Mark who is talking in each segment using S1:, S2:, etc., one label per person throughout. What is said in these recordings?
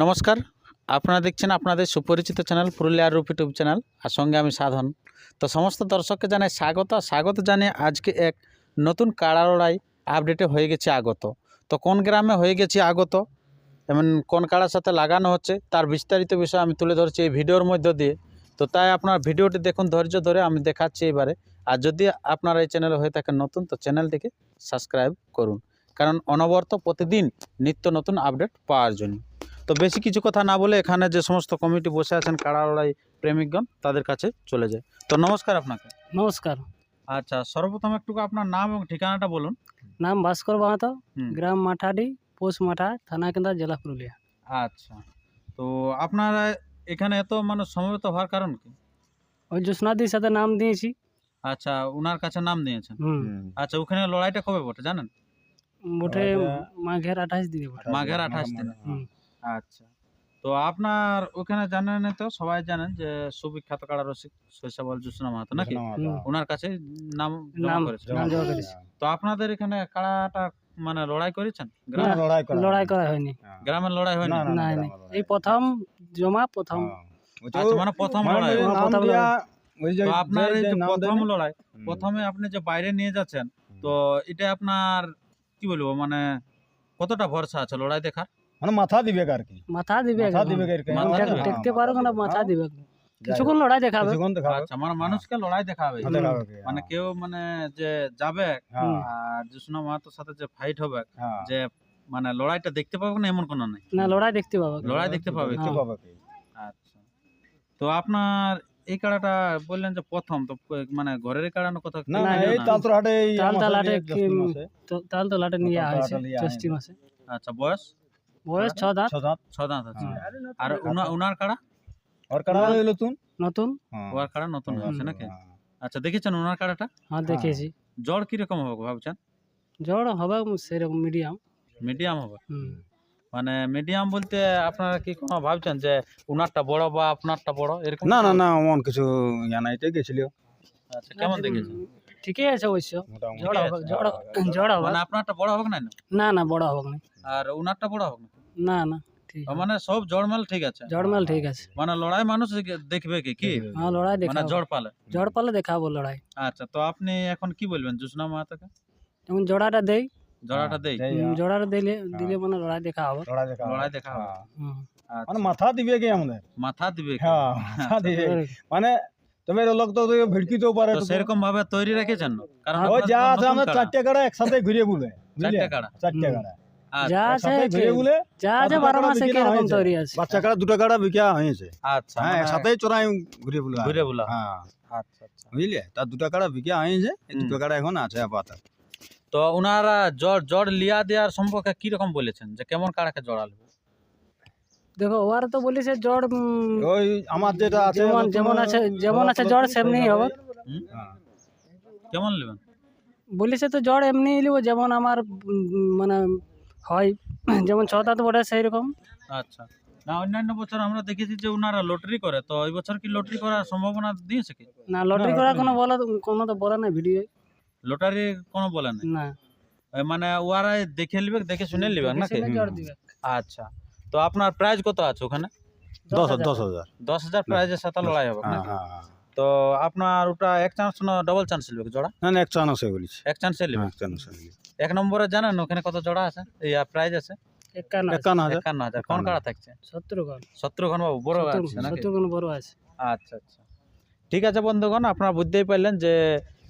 S1: নমস্কার, আপনারা দেখছেন আপনাদের সুপরিচিত চ্যানেল পুরুলিয়ার রূপ ইউটিউব চ্যানেল, আর সঙ্গে আমি সাধন। তো সমস্ত দর্শককে জানাই স্বাগত স্বাগত জানিয়ে আজকে এক নতুন কাড়া লড়াই আপডেটে হয়ে গেছে আগত। তো কোন গ্রামে হয়ে গেছে আগত এমন কোন কাড়ার সাথে লাগানো হচ্ছে, তার বিস্তারিত বিষয় আমি তুলে ধরছি এই ভিডিওর মধ্য দিয়ে। তো তাই আপনার ভিডিওটি দেখুন, ধৈর্য ধরে আমি দেখাচ্ছি এবারে। আর যদি আপনারা এই চ্যানেলে হয়ে থাকেন নতুন, তো চ্যানেলটিকে সাবস্ক্রাইব করুন। কারণ অনবরত প্রতিদিন নিত্য নতুন আপডেট পাওয়ার জন্য। তো বেশি কিছু কথা না বলে এখানে যে সমস্ত কমিটি বসে আছেন কাড়া লড়াই প্রেমিকগণ তাদের কাছে চলে যায়। তো নমস্কার আপনাকে।
S2: নমস্কার।
S1: আচ্ছা সর্বপ্রথম একটু আপনার নাম এবং ঠিকানাটা বলুন।
S2: নাম ভাস্কর মাহাতো গ্রাম মাঠাডি পোস্ট মাঠা থানা কেন্দ্র জেলা পুরুলিয়া।
S1: আচ্ছা তো আপনারা এখানে এত মানুষ সমবেত হওয়ার কারণ কি?
S2: ওই জ্যোৎস্নাদির সাথে নাম দিয়েছি।
S1: আচ্ছা ওনার কাছে নাম দিয়েছেন?
S2: হুম।
S1: আচ্ছা ওখানে লড়াইটা কবে বটে জানেন?
S2: বটে মাঘের আঠাশ দিনে বটে।
S1: মাঘের আঠাশ দিনে।
S2: হুম।
S1: আচ্ছা। তো আপনার ওখানে জানেন তো সবাই জানেন যে সুবিখ্যাত কাড়া রসিক? শৈশবল জুসনা মাহাতো নাকি? ওনার কাছে নাম জমা
S2: নাম
S1: করেছেন।
S2: নাম জমা করেছি।
S1: তো আপনাদের এখানে কাড়াটা মানে লড়াই করেছেন?
S3: লড়াই করা
S2: হয়নি।
S1: গ্রামের লড়াই হয় না
S3: না, না,
S2: নাই
S3: না,
S2: নাই।
S3: লড়াই।
S2: এই প্রথম জমা প্রথম।
S1: আচ্ছা মানে প্রথম
S3: মানে
S1: লড়াই।
S2: প্রথম
S1: আপনার এই
S3: যে
S1: যে প্রথম লড়াই প্রথমে আপনি যে বাইরে নিয়ে যাচ্ছেন তো এটা আপনার কি বলব মানে কতটা ভরসা আছে লড়াই দেখার?
S3: মানে মাথা দিবে আর কি
S2: মাথা দিবে
S3: মাথা দিবে আর কি। হ্যাঁ,
S2: দেখতে পারো না মাথা
S3: হ্যাঁ,
S2: দিবে। কিছুক্ষণ লড়াই দেখাবে।
S3: কিছুক্ষণ দেখাবে।
S1: আচ্ছা মানে মানুষকে লড়াই দেখাবে।
S3: হ্যাঁ, কি,
S1: মানে
S3: হ্যাঁ,
S1: কেউ মানে যে যাবে আর জুসনা মাহাতোর সাথে যে ফাইট হবে। যে মানে লড়াইটা দেখতে পাবো না এমন কোনো নাই?
S2: না লড়াই দেখতে পাবে।
S1: লড়াই দেখতে পাবে
S3: দেখতে
S2: হ্যাঁ।
S3: পাবে
S1: আচ্ছা। তো আপনার এই কাড়াটা বললেন যে প্রথম তো মানে ঘরের কাড়ানো কথা
S3: না
S2: না,
S3: এই
S2: না।
S3: তালতর হাটে
S2: তাল
S3: আমার
S2: তাল
S3: সাথে
S2: হাটে
S3: এই জ্যৈষ্ঠ
S2: কি-
S3: মাসে,
S2: তো লাটে নিয়ে
S3: তাল তো লাটে নিয়ে
S2: ষষ্ঠী। মাসে।
S1: আচ্ছা বয়স?
S2: বয়স ছ দাঁত?
S3: ছ সাত
S1: ছ দাঁত আছে।
S3: হ্যাঁ।
S1: আর উনা- উনার কাড়া
S3: আর কারা হইল তুন
S2: নতুন?
S3: হ্যাঁ,
S1: ওয়ার কাড়া নতুন
S3: হ্যাঁ,
S1: হয়েছে নাকি?
S3: হ্যাঁ।
S1: আচ্ছা দেখেছেন ওনার কাড়াটা
S2: হ্যাঁ দেখেছি।
S1: জ্বর কীরকম হবে ভাবছেন?
S2: জ্বর হবে সেরকম মিডিয়াম
S1: মিডিয়াম হবে? মানে মিডিয়াম বলতে আপনারা কি কোনো ভাবছেন যে উনারটা বড় বা আপনারটা বড়? এরকম
S3: না না না এমন কিছু ইয়া নাই এটাই গেছিল
S1: আচ্ছা কেমন দেখেছেন?
S2: ঠিকই আছে অবশ্য। জ্বর হবে জ্বর জ্বর হবে।
S1: মানে আপনারটা বড় হবে না?
S2: না না বড় হবে না।
S1: আর উনারটা বড় হবে না?
S2: না না ঠিক
S1: মানে সব জড়মেল ঠিক আছে?
S2: জড়মাল ঠিক আছে।
S1: মানে লড়াই মানুষ দেখবে কি? কি?
S2: হ্যাঁ লড়াই
S1: মানে
S2: দেখাবো।
S1: জড় পালে?
S2: জড় পালে দেখাবো লড়াই।
S1: আচ্ছা তো আপনি এখন কি বলবেন জুসনা মাহাতোকে?
S2: যেমন জোড়াটা দেই।
S1: জড়াটা দেই?
S3: এই,
S2: জোড়াটা দিলে দিলে
S3: হ্যাঁ।
S2: মানে লড়াই দেখা হবে
S3: লড়াই দেখা
S1: লড়াই দেখা হবে।
S3: হ্যাঁ।
S1: আচ্ছা,
S3: মানে মাথা দিবে কি আমাদের?
S1: মাথা দিবে কি?
S3: হ্যাঁ মাথা দিবে। মানে তুমি লোক তো ভিড়কিতেও পারে
S1: তো
S3: তো।
S1: সেরকম ভাবে তৈরি রেখেছেন? কারণ
S3: ওই যা আছে আমরা। চারটে কাড়া একসাথে ঘুরে বলে
S1: চারটে কাড়া।
S3: চারটে। কাড়া।
S1: আচ্ছা,
S2: যা আছে
S3: বলে
S2: যা আছে
S3: দুটো
S2: বারো মাসে কীরকম
S3: হয়েছে।
S2: তৈরি আছে?
S3: বাচ্চা কাড়া দুটো কাড়া বিকা হয়েছে।
S1: আচ্ছা
S3: হ্যাঁ
S1: মানে
S3: একসাথেই চড়াই ঘুরে বলে
S1: ঘুরে বলা
S3: হ্যাঁ।
S1: আচ্ছা আচ্ছা।
S3: বুঝলে? তার দুটো কাড়া বিকা হয়েছে দুটো কাড়া এখন আছে আপাতত।
S1: তো ওনারা জড় জড় লিয়া দেওয়ার সম্পর্কে কি রকম বলেছেন? যে কেমন কাড়াকে জড়ালবে
S2: দেখো ওর তো বলিছে জ্বর
S3: ওই আমার যেটা আছে
S2: যেমন যেমন আছে যেমন আছে জ্বর সেমনি হবে।
S3: হ্যাঁ।
S1: কেমন নেবেন?
S2: বলিছে তো জ্বর এমনি নিব যেমন আমার মানে হয়। যেমন ছ দাঁত বটে সেই রকম
S1: আচ্ছা। না অন্যান্য বছর আমরা দেখেছি যে ওনারা লটারি করে তো এই বছর কি লটারি করার সম্ভাবনা দিয়েছে কি?
S2: না লটারি করা কোনো বলা কোনো তো বলা নাই ভিডিও
S1: লটারি কোনো বলে নাই?
S2: না।
S1: মানে ওরা দেখে নিবে দেখে শুনে নিবে নাকি? আচ্ছা। তো আপনার প্রাইজ কত আছে ওখানে?
S3: দশ
S2: হাজার।
S3: দশ হাজার।
S1: দশ হাজার প্রাইজের সাথে লড়াই হবে। তো আপনার ওটা এক চান্স না ডবল চান্স নিবে জোড়া?
S3: না না এক চান আছে বলিছি
S1: এক চান্সে নিবে
S3: হ্যাঁ, এক চান আছে
S1: এক নম্বরে জানেন ওখানে কত জোড়া আছে? এই প্রাইজ আছে?
S2: একান্ন
S3: হাজার।
S1: একান্ন হাজার। কোন। কাড়া থাকছে
S2: সত্তর কোন
S1: শত্রুঘ্ন। বাবু বড় আছে
S2: কোন বড় আছে।
S1: আচ্ছা আচ্ছা। ঠিক আছে বন্ধুগণ আপনারা বুঝতেই পারলেন যে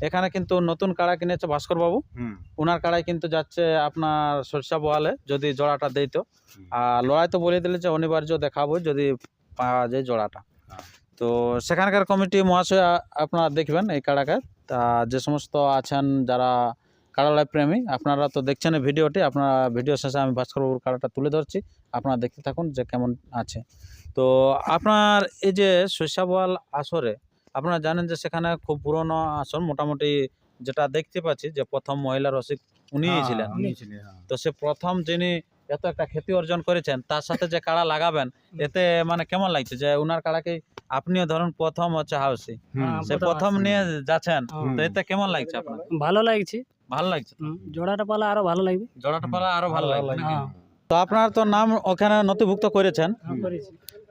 S1: এখানে কিন্তু নতুন কাড়া কিনেছে ভাস্কর বাবু। ওনার কাড়াই কিন্তু যাচ্ছে আপনার সরষা বোয়ালে যদি জোড়াটা দিত আর লড়াই তো বলে দিলে যে অনিবার্য দেখাবো যদি পাওয়া যায় জোড়াটা।
S3: হ্যাঁ।
S1: তো সেখানকার কমিটি মহাশয় আপনারা দেখবেন এই কাড়াকে তা যে সমস্ত আছেন যারা কাড়ালয় প্রেমী আপনারা তো দেখছেন এই ভিডিওটি আপনারা ভিডিও শেষে আমি ভাস্করবাবুর কাড়াটা তুলে ধরছি। আপনারা দেখতে থাকুন যে কেমন আছে। তো আপনার এই যে শস্যাবল আসরে আপনারা জানেন যে সেখানে খুব পুরনো আসর মোটামুটি যেটা দেখতে পাচ্ছি যে প্রথম মহিলা রসিক উনিই ছিলেন।
S3: উনি ছিলেন হ্যাঁ।
S1: তো সে প্রথম যিনি এত একটা খ্যাতি অর্জন করেছেন তার সাথে যে কাড়া লাগাবেন এতে মানে কেমন লাগছে যে উনার কাড়াকে আপনিও ধরুন প্রথম হচ্ছে হাউসি সে
S2: প্রথম
S1: নিয়ে যাচ্ছেন। তো এতে কেমন লাগছে আপনার?
S2: ভালো লাগছে।
S1: ভালো লাগছে তো?
S2: জোড়াটা পালা আরও ভালো লাগবে।
S1: জোড়াটা পালা আরও ভালো লাগবে। তো আপনার তো নাম ওখানে নথিভুক্ত করেছেন।
S2: হ্যাঁ,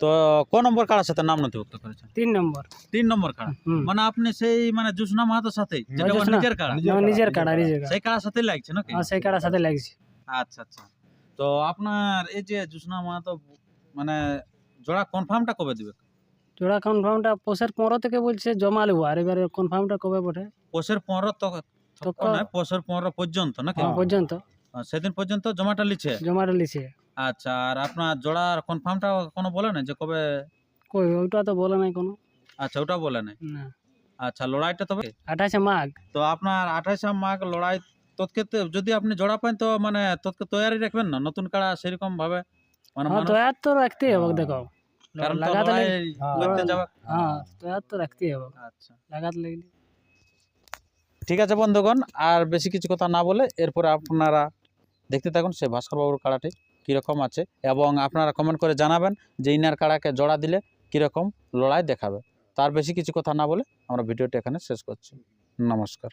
S1: তো কোন নম্বর কাড়ার সাথে নাম নথিভুক্ত করেছেন?
S2: তিন নম্বর।
S1: তিন নম্বর কাড়া? মানে আপনি সেই মানে জুসনা মাহাতোর সাথে যেটা নিজের কাড়া?
S2: নিজের কাড়া নিজের
S1: সেই কাড়ার সাথে লাগছে নাকি?
S2: হ্যাঁ সেই কাড়ার সাথে লাগছে।
S1: আচ্ছা আচ্ছা। তো আপনার এই যে জুসনা মাহাতো মানে জোড়া কনফার্মটা কবে দিবে?
S2: জোড়া কনফার্মটা পোষের পনেরো থেকে বলছে জমা নেব আর এবারে কনফার্মটা কবে বটে?
S1: পোষের পনেরো তো পোষের পনেরো পর্যন্ত নাকি?
S2: হ্যাঁ, পর্যন্ত।
S1: সেদিন পর্যন্ত জমাটা লিছে?
S2: জমাটা লিছে।
S1: আচ্ছা আর আপনার জোড়ার কনফার্মটা কোনো বলে না যে কবে?
S2: কই ওইটা তো বলে নাই কোনো।
S1: আচ্ছা ওটা বলে নাই।
S2: না।
S1: আচ্ছা লড়াইটা তবে
S2: আঠাশে মাঘ।
S1: তো আপনার আঠাশে মাঘ লড়াই তোকে যদি আপনি জোড়া পান তো মানে তোকে তৈরি রাখবেন না? নতুন কাড়া সেরকম ভাবে? মানে
S2: হ্যাঁ তো রাখতেই হবে দেখো।
S1: কারণ
S2: লাগাতে
S1: করতে যাবে।
S2: হ্যাঁ তো রাখতেই হবে।
S1: আচ্ছা।
S2: লাগাতে লাগলে
S1: ঠিক আছে বন্ধুগণ আর বেশি কিছু কথা না বলে এরপরে আপনারা দেখতে থাকুন সে ভাস্কর বাবুর কাড়াটি কীরকম আছে এবং আপনারা কমেন্ট করে জানাবেন যে ইনার কাড়াকে জোড়া দিলে কীরকম লড়াই দেখাবে। তার বেশি কিছু কথা না বলে আমরা ভিডিওটি এখানে শেষ করছি। নমস্কার।